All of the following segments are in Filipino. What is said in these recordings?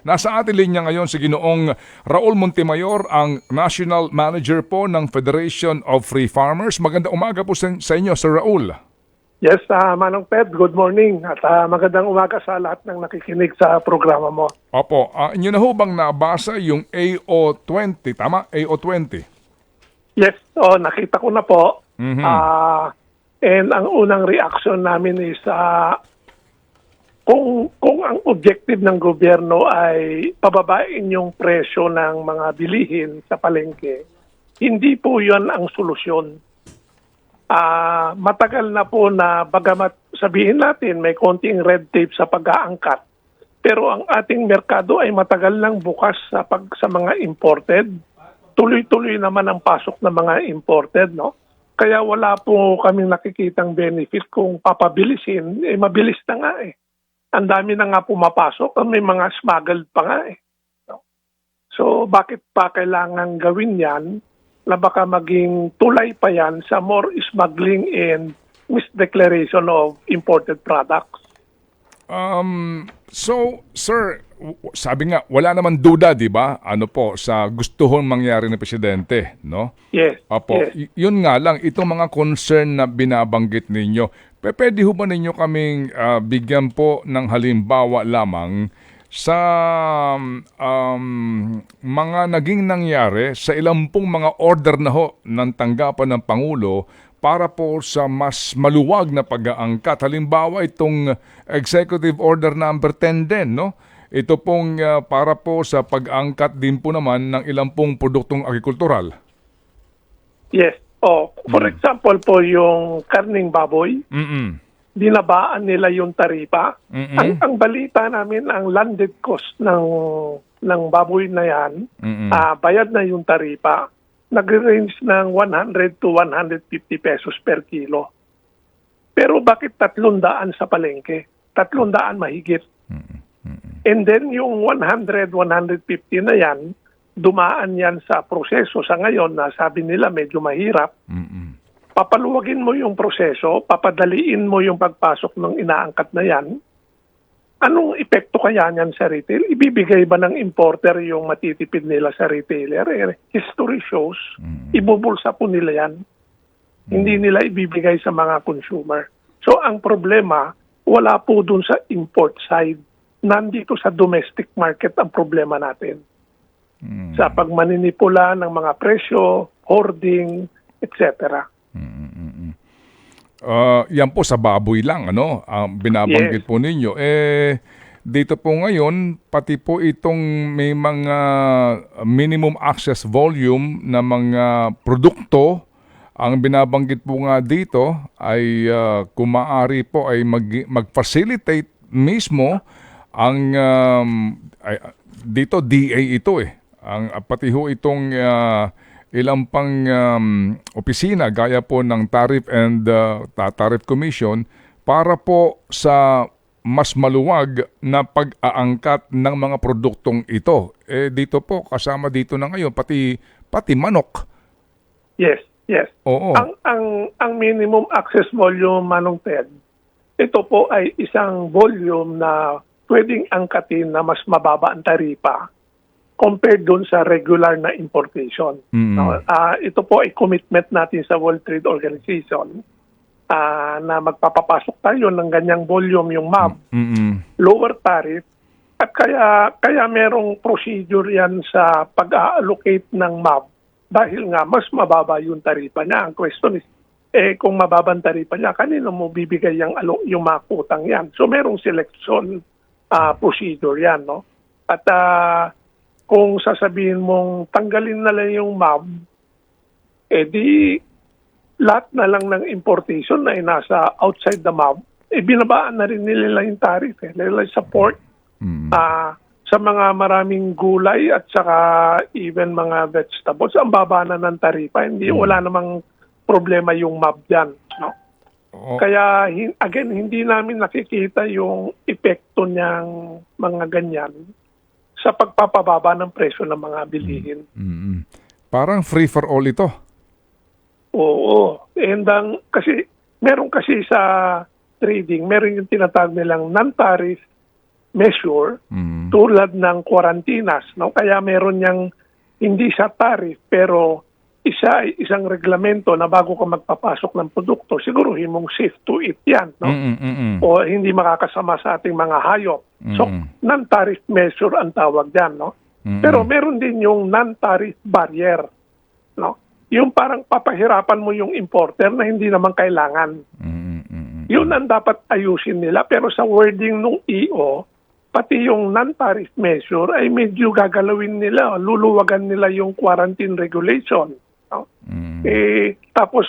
Nasa atin linya ngayon si Ginoong Raul Montemayor, ang National Manager po ng Federation of Free Farmers. Maganda umaga po sa, inyo, Sir Raul. Yes, ah, Manong Ted, good morning at ah, magandang umaga sa lahat ng nakikinig sa programa mo. Opo, uh, inyo na ho bang nabasa yung AO20, tama? AO20. Yes, oh, nakita ko na po. Mhm. Ah, and ang unang reaction namin is ah, kung kung ang objective ng gobyerno ay pababain yung presyo ng mga bilihin sa palengke, hindi po 'yon ang solusyon. Ah, matagal na po na bagamat sabihin natin may konting red tape sa pag-aangkat, pero ang ating merkado ay matagal lang bukas sa pag sa mga imported. Tuloy-tuloy naman ang pasok ng mga imported, no? Kaya wala po kaming nakikitang benefit kung papabilisin, eh mabilis na nga eh. Ang dami na nga pumapasok, may mga smuggled pa nga eh. So bakit pa kailangan gawin yan na baka maging tulay pa yan sa more smuggling and misdeclaration of imported products? Um, so, sir, sabi nga, wala naman duda, di ba? Ano po, sa gustuhon mangyari ng presidente, no? Yes. Opo, yes. yun nga lang, itong mga concern na binabanggit ninyo, pwede ho ba ninyo kaming ah, bigyan po ng halimbawa lamang sa um, mga naging nangyari sa ilang pong mga order na ho ng tanggapan ng Pangulo para po sa mas maluwag na pag-aangkat. Halimbawa itong Executive Order number 10 din, no? Ito pong ah, para po sa pag-angkat din po naman ng ilang pong produktong agrikultural. Yes. Oh, for example po yung karning baboy, Mm-mm. dinabaan nila yung taripa. Mm-mm. Ang, ang balita namin, ang landed cost ng ng baboy na yan, Mm-mm. ah, bayad na yung taripa, nagre-range ng 100 to 150 pesos per kilo. Pero bakit 300 sa palengke? 300 mahigit. And then yung 100, 150 na yan, dumaan yan sa proseso sa ngayon na sabi nila medyo mahirap. Mm-mm. Papaluwagin mo yung proseso, papadaliin mo yung pagpasok ng inaangkat na yan. Anong epekto kaya niyan sa retail? Ibibigay ba ng importer yung matitipid nila sa retailer? Eh, history shows, ibubulsa po nila yan. Hindi nila ibibigay sa mga consumer. So ang problema, wala po dun sa import side. Nandito sa domestic market ang problema natin. Sa pagmaninipula ng mga presyo, hoarding, etc. Ah, yan po sa baboy lang, ano? Ang binabanggit Yes. po ninyo. Eh, dito po ngayon, pati po itong may mga minimum access volume na mga produkto, ang binabanggit po nga dito ay ah, kung maaari po ay mag- mag-facilitate mismo ang um, ay, dito DA ito eh. Ang pati ho itong ah, ilang pang um, opisina gaya po ng Tariff and uh, Ta- Tariff Commission para po sa mas maluwag na pag-aangkat ng mga produktong ito. Eh dito po kasama dito na ngayon pati pati manok. Yes, yes. Oo. Ang ang ang minimum access volume manong Ted, ito po ay isang volume na pwedeng angkatin na mas mababa ang taripa compared doon sa regular na importation. Mm. No, ah, ito po ay commitment natin sa World Trade Organization ah, na magpapapasok tayo ng ganyang volume yung MAB, Mm-mm. lower tariff at kaya kaya merong procedure yan sa pag-allocate ng MAB dahil nga mas mababa yung taripa niya. Ang question is eh kung mababa ang taripa niya, kanino mo bibigay yung yung mga kutang yan? So merong selection ah, procedure yan, no? At ah, kung sasabihin mong tanggalin na lang yung MAB, eh di lahat na lang ng importation na nasa outside the MAB, eh binabaan na rin nila yung tariff. Eh. Nila sa port, Mm. ah, sa mga maraming gulay at saka even mga vegetables, ang baba na ng tarifa. Hindi, wala namang problema yung MAB dyan. No? Oo. Kaya again, hindi namin nakikita yung epekto niyang mga ganyan sa pagpapababa ng presyo ng mga bilihin. Mm-mm. Parang free for all ito. Oo. And ang, kasi, meron kasi sa trading, meron yung tinatawag nilang non-tariff measure Mhm. tulad ng quarantinas. No? Kaya meron niyang hindi sa tariff pero isa isang reglamento na bago ka magpapasok ng produkto, siguruhin mong safe to eat yan. No? Mm-mm, mm-mm. O hindi makakasama sa ating mga hayop. So, Mm. non-tariff measure ang tawag dyan. No? Mm-mm. Pero meron din yung non-tariff barrier. No? Yung parang papahirapan mo yung importer na hindi naman kailangan. Mm-mm, mm-mm. Yun ang dapat ayusin nila. Pero sa wording ng EO, pati yung non-tariff measure ay medyo gagalawin nila, luluwagan nila yung quarantine regulation. Mm. Eh, tapos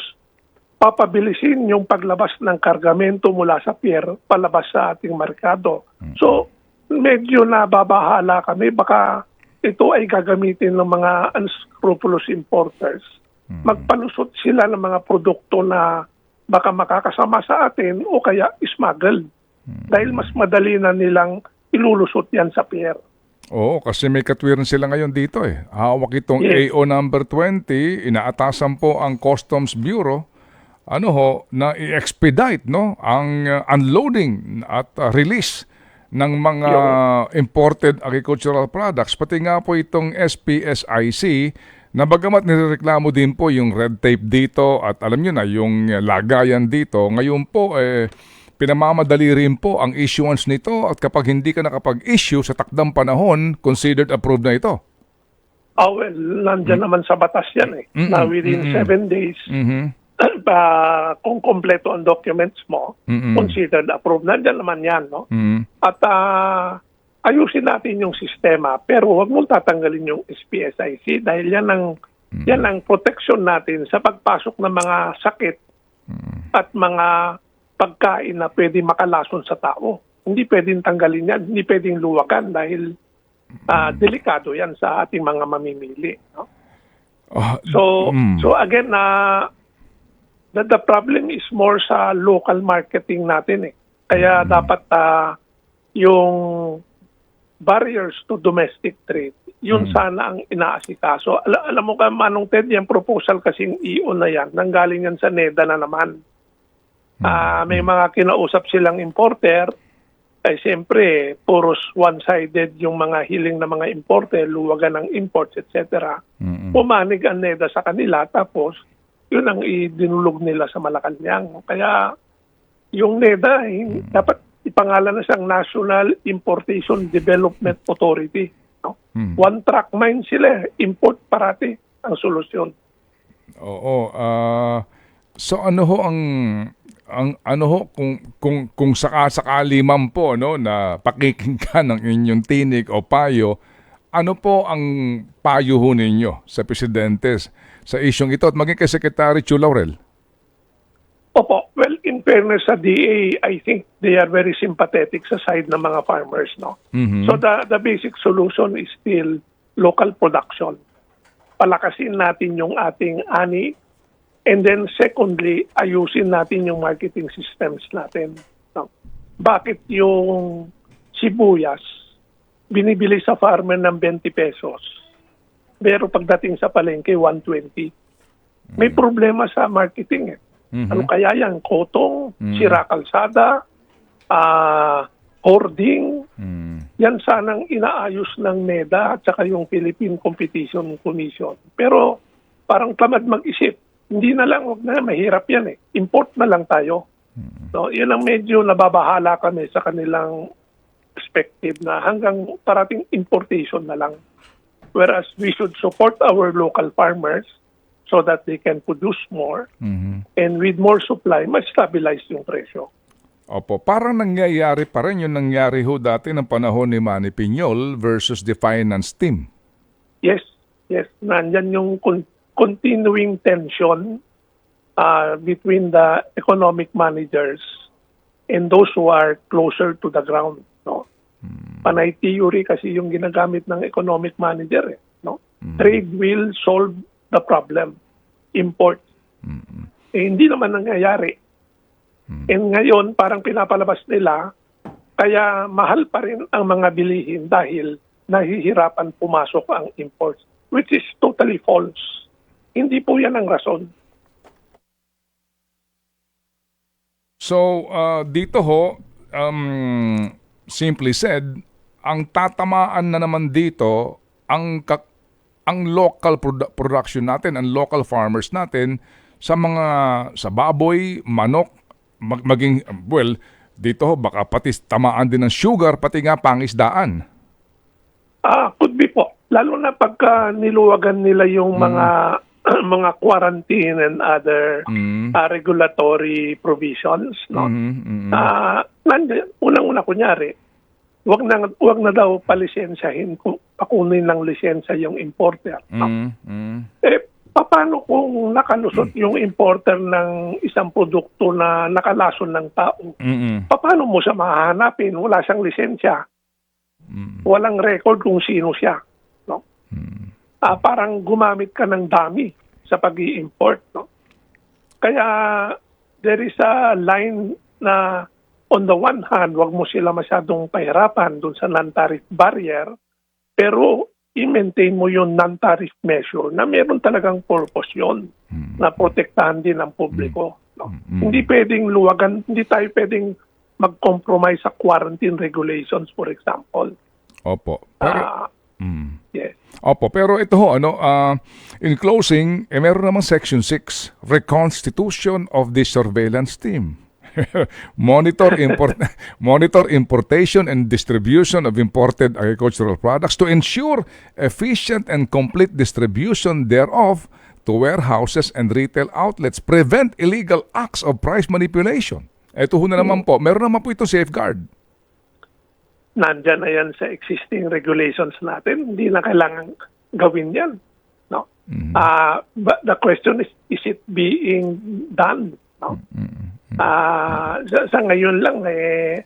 papabilisin yung paglabas ng kargamento mula sa pier palabas sa ating merkado. So, medyo nababahala kami. Baka ito ay gagamitin ng mga unscrupulous importers. Magpalusot sila ng mga produkto na baka makakasama sa atin o kaya smuggled. Dahil mas madali na nilang ilulusot yan sa pier. Oo, kasi may katwiran sila ngayon dito eh. Hawak itong Yes. AO number 20, inaatasan po ang Customs Bureau ano ho, na i-expedite no ang uh, unloading at uh, release ng mga imported agricultural products pati nga po itong SPSIC na bagamat nireklamo din po yung red tape dito at alam nyo na yung lagayan dito ngayon po eh pinamamadali rin po ang issuance nito at kapag hindi ka nakapag-issue sa takdang panahon, considered approved na ito. Oh, well, nandyan naman sa batas yan eh. Mm-mm, Na within mm-mm. seven days, Mhm. uh, kung kompleto ang documents mo, Mm-mm. considered approved. Nandyan naman yan, no? Mhm. At ah, ayusin natin yung sistema, pero huwag mong tatanggalin yung SPSIC dahil yan ang, yan ang protection natin sa pagpasok ng mga sakit at mga pagkain na pwede makalason sa tao. Hindi pwedeng tanggalin yan, hindi pwedeng luwagan dahil ah, delikado yan sa ating mga mamimili. No? Ah, So mm. so again na the, the problem is more sa local marketing natin eh. Kaya dapat ah, yung barriers to domestic trade, yun sana ang inaasikaso. Al- alam mo ka, Manong Ted, yung proposal kasing EO na yan, nanggaling yan sa NEDA na naman. Ah, may mga kinausap silang importer, ay siyempre, puros one-sided yung mga hiling ng mga importer, luwagan ng imports, etc Mm-mm. pumanig ang NEDA sa kanila tapos yun ang idinulog nila sa Malacanang. Kaya yung NEDA eh, dapat ipangalan na siyang National Importation Development Authority. No? Hmm. One track mind sila, eh. import parati ang solusyon. Oo. ah, so ano ho ang ang ano ho kung kung kung sakasakali man po no na pakikinggan ng inyong tinig o payo ano po ang payo ho ninyo sa presidentes sa isyong ito at maging kay Secretary Chu Laurel? Opo, well, in fairness sa DA, I think they are very sympathetic sa side ng mga farmers. No? Mhm. So the, the basic solution is still local production. Palakasin natin yung ating ani and then secondly, ayusin natin yung marketing systems natin. No? Bakit yung sibuyas binibili sa farmer ng 20 pesos pero pagdating sa palengke 120? May problema sa marketing eh. Mhm. Ano kaya yan? Kotong, Mm. sira kalsada, ah, hoarding, Mm. yan sanang inaayos ng NEDA at saka yung Philippine Competition Commission. Pero parang tamad mag-isip. Hindi na lang, wag na, mahirap yan eh. Import na lang tayo. So, yun ang medyo nababahala kami sa kanilang perspective na hanggang parating importation na lang. Whereas we should support our local farmers so that they can produce more Mhm. and with more supply, ma-stabilize yung presyo. Opo, parang nangyayari pa rin yung nangyari ho dati ng panahon ni Manny Piñol versus the finance team. Yes, yes. Nandyan yung continuing tension uh, between the economic managers and those who are closer to the ground. No? Panay theory kasi yung ginagamit ng economic manager. Eh, no? Trade will solve the problem. Import. Eh, hindi naman nangyayari. And ngayon, parang pinapalabas nila, kaya mahal pa rin ang mga bilihin dahil nahihirapan pumasok ang imports, which is totally false. Hindi po yan ang rason. So, uh, dito ho, um, simply said, ang tatamaan na naman dito ang ang local produ- production natin, ang local farmers natin sa mga sa baboy, manok, mag- maging well, dito ho, baka pati tamaan din ng sugar pati nga pangisdaan. Ah, could be po. Lalo na pagka niluwagan nila yung mga mga quarantine and other Mm. ah, regulatory provisions, no? Mhm, mhm. Ah, nandi- unang-una kunyari, wag na wag na daw palisensyahin kung pakunin ng lisensya yung importer. no? Mm, mm. Eh, paano kung nakalusot yung importer ng isang produkto na nakalason ng tao? Mm, Paano mo siya mahahanapin? Wala siyang lisensya. mm, Walang record kung sino siya. No? mm. Ah, parang gumamit ka ng dami sa pag import No? Kaya there is a line na on the one hand, wag mo sila masyadong pahirapan dun sa non-tariff barrier, pero i-maintain mo yung non-tariff measure na meron talagang purpose yon na protektahan din ang publiko. No? Mm. Hindi pwedeng luwagan, hindi tayo pwedeng mag-compromise sa quarantine regulations, for example. Opo. Pero, Ah, mm. yes. Opo, pero ito ho, ano, ah, in closing, eh, meron namang Section 6, Reconstitution of the Surveillance Team. monitor import monitor importation and distribution of imported agricultural products to ensure efficient and complete distribution thereof to warehouses and retail outlets prevent illegal acts of price manipulation ito ho na naman po meron naman po ito safeguard nandyan na yan sa existing regulations natin. Hindi na kailangan gawin yan. No? Ah, but the question is, is it being done? No? Ah, sa, sa ngayon lang, eh,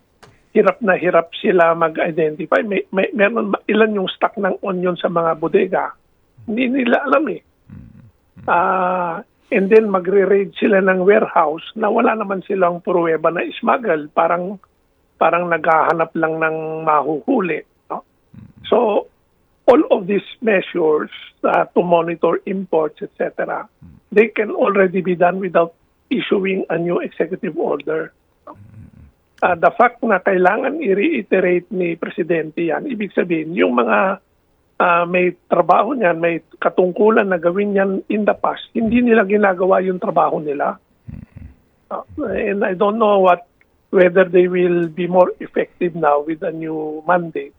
hirap na hirap sila mag-identify. May, may, meron ilan yung stock ng onion sa mga bodega. Hindi nila alam eh. Ah, and then magre-raid sila ng warehouse na wala naman silang pruweba na smuggle. Parang parang naghahanap lang ng mahuhuli. No? So, all of these measures uh, to monitor imports, etc., they can already be done without issuing a new executive order. Uh, the fact na kailangan i-reiterate ni Presidente yan, ibig sabihin, yung mga uh, may trabaho niyan, may katungkulan na gawin yan in the past, hindi nila ginagawa yung trabaho nila. Uh, and I don't know what whether they will be more effective now with a new mandate.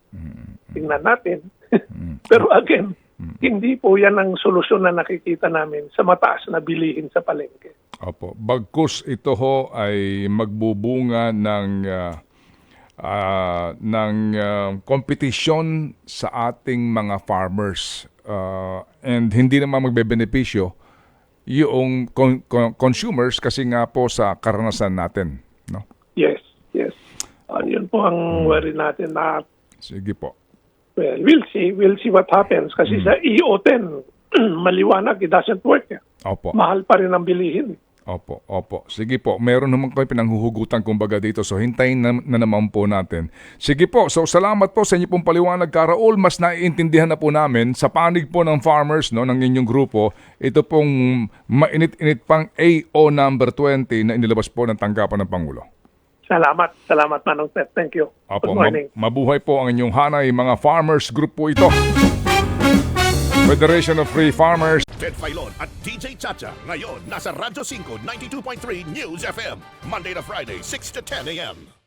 Tingnan natin. Pero again, hindi po yan ang solusyon na nakikita namin sa mataas na bilihin sa palengke. Opo. Bagkus ito ho ay magbubunga ng ah, ah, ng ah, kompetisyon sa ating mga farmers Ah, and hindi naman magbebenepisyo yung con- con- consumers kasi nga po sa karanasan natin, no? Uh, yun po ang worry natin na Sige po. well, we'll see. We'll see what happens. Kasi sa EO10, maliwanag, it doesn't work. eh. Opo. Mahal pa rin ang bilihin. Opo, opo. Sige po, meron naman kayo pinanghuhugutan kumbaga dito. So hintayin na, na naman po natin. Sige po, so salamat po sa inyo pong paliwanag, Karaol. Mas naiintindihan na po namin sa panig po ng farmers no, ng inyong grupo, ito pong mainit-init pang AO number 20 na inilabas po ng tanggapan ng Pangulo. Salamat. Salamat, Manong Ted. Thank you. Opo, Good morning. ma- mabuhay po ang inyong hanay, mga farmers group po ito. Federation of Free Farmers. Ted Filon at DJ Chacha. Ngayon, nasa Radyo 5, 92.3 News FM. Monday to Friday, 6 to 10 a.m.